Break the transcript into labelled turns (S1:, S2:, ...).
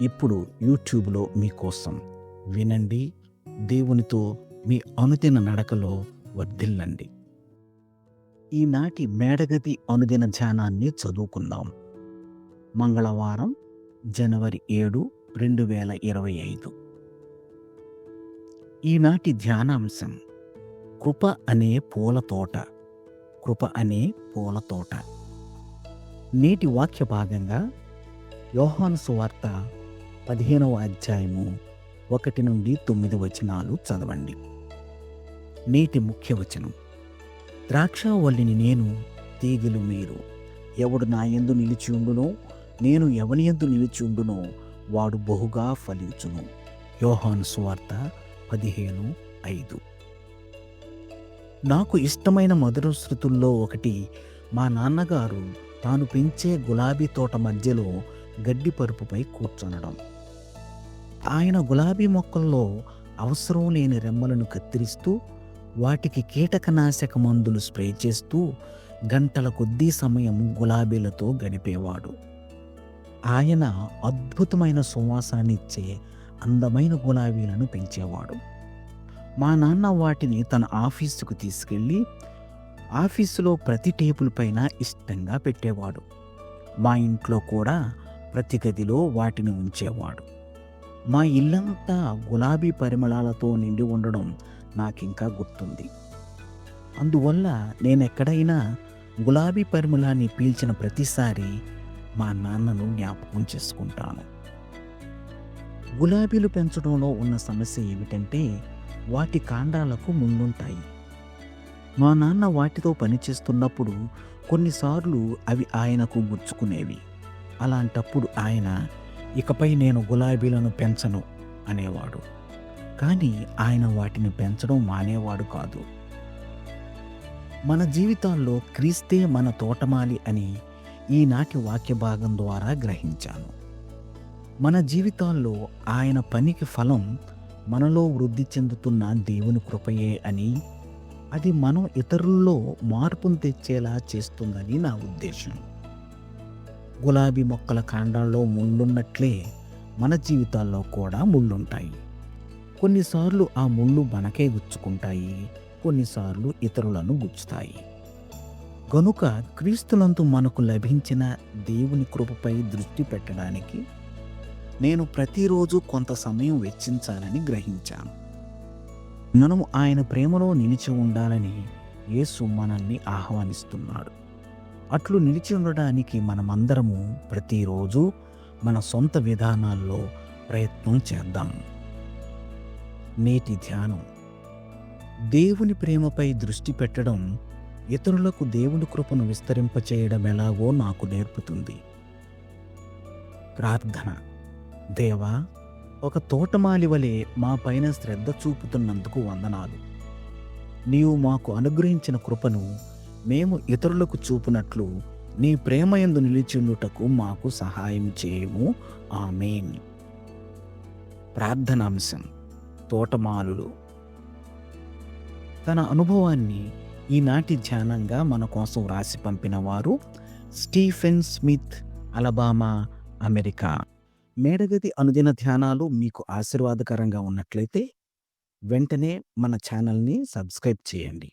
S1: ఇప్పుడు యూట్యూబ్లో మీకోసం వినండి దేవునితో మీ అనుదిన నడకలో వర్ధిల్లండి. ఈనాటి మేడగది అనుదిన ధ్యానాన్ని చదువుకుందాం. మంగళవారం జనవరి ఏడు రెండు వేల ఇరవై ఐదు. ఈనాటి ధ్యానాంశం కృప అనే పూల తోట కృప అనే పూల తోట. నేటి వాక్య భాగంగా యోహాను సువార్త పదిహేనవ అధ్యాయము ఒకటి నుండి తొమ్మిది వచనాలు చదవండి. నేటి ముఖ్య వచనం ద్రాక్షవల్లిని నేను తీగలు మీరు. ఎవడు నా ఎందు నిలిచి ఉండునో నేను ఎవని ఎందు నిలిచి ఉండునో వాడు బహుగా ఫలించును. యోహాను సువార్త పదిహేను ఐదు. నాకు ఇష్టమైన మధుర శృతుల్లో ఒకటి మా నాన్నగారు తాను పెంచే గులాబీ తోట మధ్యలో గడ్డి పరుపుపై కూర్చొనడం. ఆయన గులాబీ మొక్కల్లో అవసరం లేని రెమ్మలను కత్తిరిస్తూ వాటికి కీటకనాశక మందులు స్ప్రే చేస్తూ గంటల కొద్దీ సమయం గులాబీలతో గడిపేవాడు. ఆయన అద్భుతమైన సువాసాన్నిచ్చే అందమైన గులాబీలను పెంచేవాడు. మా నాన్న వాటిని తన ఆఫీసుకు తీసుకెళ్ళి ఆఫీసులో ప్రతి టేబుల్ పైన ఇష్టంగా పెట్టేవాడు. మా ఇంట్లో కూడా ప్రతి గదిలో వాటిని ఉంచేవాడు. మా ఇల్లంతా గులాబీ పరిమళాలతో నిండి ఉండడం నాకింకా గుర్తుంది. అందువల్ల నేను ఎక్కడైనా గులాబీ పరిమళాన్ని పీల్చిన ప్రతిసారి మా నాన్నను జ్ఞాపకం చేసుకుంటాను. గులాబీలు పెంచడంలో ఉన్న సమస్య ఏమిటంటే వాటి కాండాలకు ముందుంటాయి. మా నాన్న వాటితో పనిచేస్తున్నప్పుడు కొన్నిసార్లు అవి ఆయనకు గుచ్చుకునేవి. అలాంటప్పుడు ఆయన ఇకపై నేను గులాబీలను పెంచను అనేవాడు. కానీ ఆయన వాటిని పెంచడం మానేవాడు కాదు. మన జీవితాల్లో క్రీస్తే మన తోటమాలి అని ఈనాటి వాక్య భాగం ద్వారా గ్రహించాను. మన జీవితాల్లో ఆయన పనికి ఫలం మనలో వృద్ధి చెందుతున్న దేవుని కృపయే అని అది మనం ఇతరుల్లో మార్పును తెచ్చేలా చేస్తుందని నా ఉద్దేశం. గులాబీ మొక్కల కాండాల్లో ముళ్ళున్నట్లే మన జీవితాల్లో కూడా ముళ్ళుంటాయి. కొన్నిసార్లు ఆ ముళ్ళు మనకే గుచ్చుకుంటాయి కొన్నిసార్లు ఇతరులను గుచ్చుతాయి. గనుక క్రీస్తులందు మనకు లభించిన దేవుని కృపపై దృష్టి పెట్టడానికి నేను ప్రతిరోజు కొంత సమయం వెచ్చించాలని గ్రహించాను. మనము ఆయన ప్రేమలో నిలిచి ఉండాలని యేసు మనల్ని ఆహ్వానిస్తున్నాడు. అట్లు నిలిచి ఉండడానికి మనమందరము ప్రతిరోజు మన సొంత విధానాల్లో ప్రయత్నం చేద్దాం. నేటి ధ్యానం. దేవుని ప్రేమపై దృష్టి పెట్టడం ఇతరులకు దేవుని కృపను విస్తరింపచేయడం ఎలాగో నాకు నేర్పుతుంది. ప్రార్థన. దేవా ఒక తోటమాలి వలె మా పైన శ్రద్ధ చూపుతున్నందుకు వందనాలు. నీవు మాకు అనుగ్రహించిన కృపను మేము ఇతరులకు చూపునట్లు నీ ప్రేమయందు నిలిచిండుటకు మాకు సహాయం చేయము. ఆమెన్. ప్రార్థనాంశం తోటమాలులు. తన అనుభవాన్ని ఈనాటి ధ్యానంగా మన కోసం రాసి పంపిన వారు స్టీఫెన్ స్మిత్ అలబామా అమెరికా. మేడగది అనుదిన ధ్యానాలు మీకు ఆశీర్వాదకరంగా ఉన్నట్లయితే వెంటనే మన ఛానల్ని సబ్స్క్రైబ్ చేయండి.